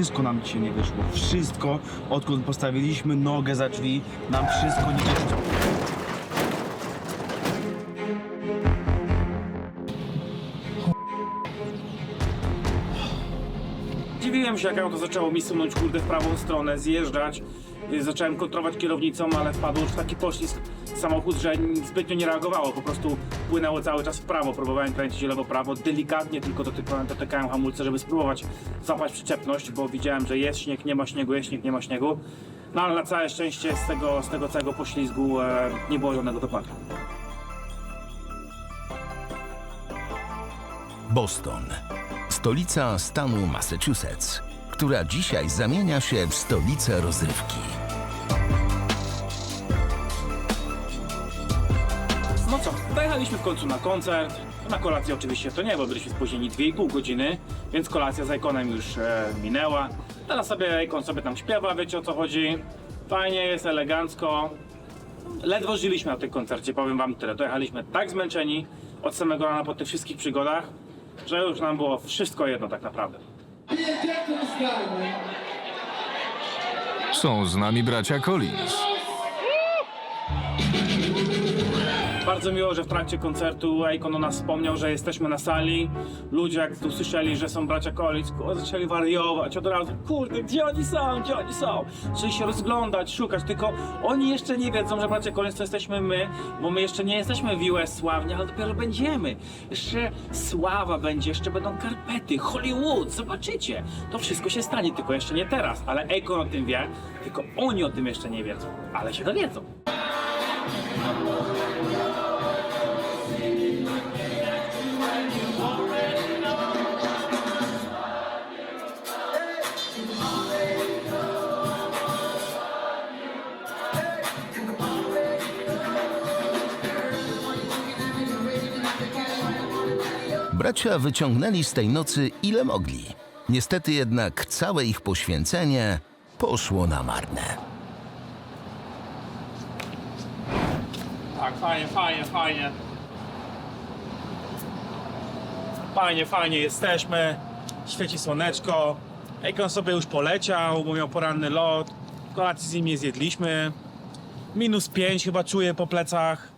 wszystko nam dzisiaj nie wyszło. Wszystko, odkąd postawiliśmy nogę za drzwi, nam wszystko nie wyszło. Dziwiłem się, jak auto zaczęło mi sunąć kurde w prawą stronę, zjeżdżać. Y, Zacząłem kontrolować kierownicą, ale wpadł już taki poślizg samochód, że zbytnio nie reagowało. Po prostu płynęło cały czas w prawo. Próbowałem kręcić lewo-prawo, delikatnie tylko dotykałem, dotykałem hamulce, żeby spróbować złapać przyczepność, bo widziałem, że jest śnieg, nie ma śniegu, jest śnieg, nie ma śniegu. No ale na całe szczęście z tego, z tego całego poślizgu e, nie było żadnego wypadku. Boston, stolica stanu Massachusetts, która dzisiaj zamienia się w stolicę rozrywki. No co, dojechaliśmy w końcu na koncert. Na kolację oczywiście to nie, bo byliśmy spóźnieni 2,5 godziny, więc kolacja z Ikonem już e, minęła. Teraz sobie Ikon sobie tam śpiewa, wiecie o co chodzi. Fajnie jest, elegancko. Ledwo żyliśmy na tym koncercie, powiem wam tyle. Dojechaliśmy tak zmęczeni od samego rana po tych wszystkich przygodach, że już nam było wszystko jedno tak naprawdę. Są z nami bracia Collins. Bardzo miło, że w trakcie koncertu Akon o nas wspomniał, że jesteśmy na sali. Ludzie jak tu słyszeli, że są bracia kurde, zaczęli wariować od razu. Kurde, gdzie oni są, gdzie oni są? Zaczęli się rozglądać, szukać, tylko oni jeszcze nie wiedzą, że bracia Collins to jesteśmy my, bo my jeszcze nie jesteśmy w US sławni, ale dopiero będziemy. Jeszcze sława będzie, jeszcze będą karpety, Hollywood, zobaczycie. To wszystko się stanie, tylko jeszcze nie teraz, ale Akon o tym wie, tylko oni o tym jeszcze nie wiedzą, ale się dowiedzą. Bracia wyciągnęli z tej nocy ile mogli. Niestety jednak całe ich poświęcenie poszło na marne. Tak, fajnie, fajnie, fajnie. Fajnie, fajnie jesteśmy. Świeci słoneczko. Ekon sobie już poleciał, bo miał poranny lot. Kolacji z nim nie zjedliśmy. Minus 5 chyba czuję po plecach.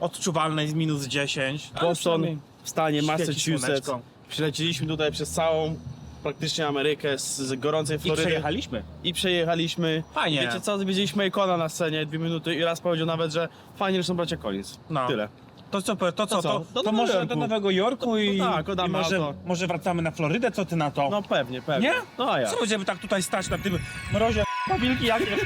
Odczuwalne jest minus 10. Ale Boston przynajmniej w stanie świeci Massachusetts. słoneczko. Przyleciliśmy tutaj przez całą praktycznie Amerykę z, z gorącej I Florydy. przejechaliśmy. I przejechaliśmy. Fajnie. Wiecie co, widzieliśmy Ikona na scenie dwie minuty i raz powiedział nawet, że fajnie, że są bracia Collins. No. Tyle. To co, to, co, co? to, Do to Nowego może Jorku. do Nowego Jorku i, No tak, oddamy i może, auto. może wracamy na Florydę, co ty na to? No pewnie, pewnie. Nie? No a ja. Co będziemy tak tutaj stać na tym mrozie, wilki jakie?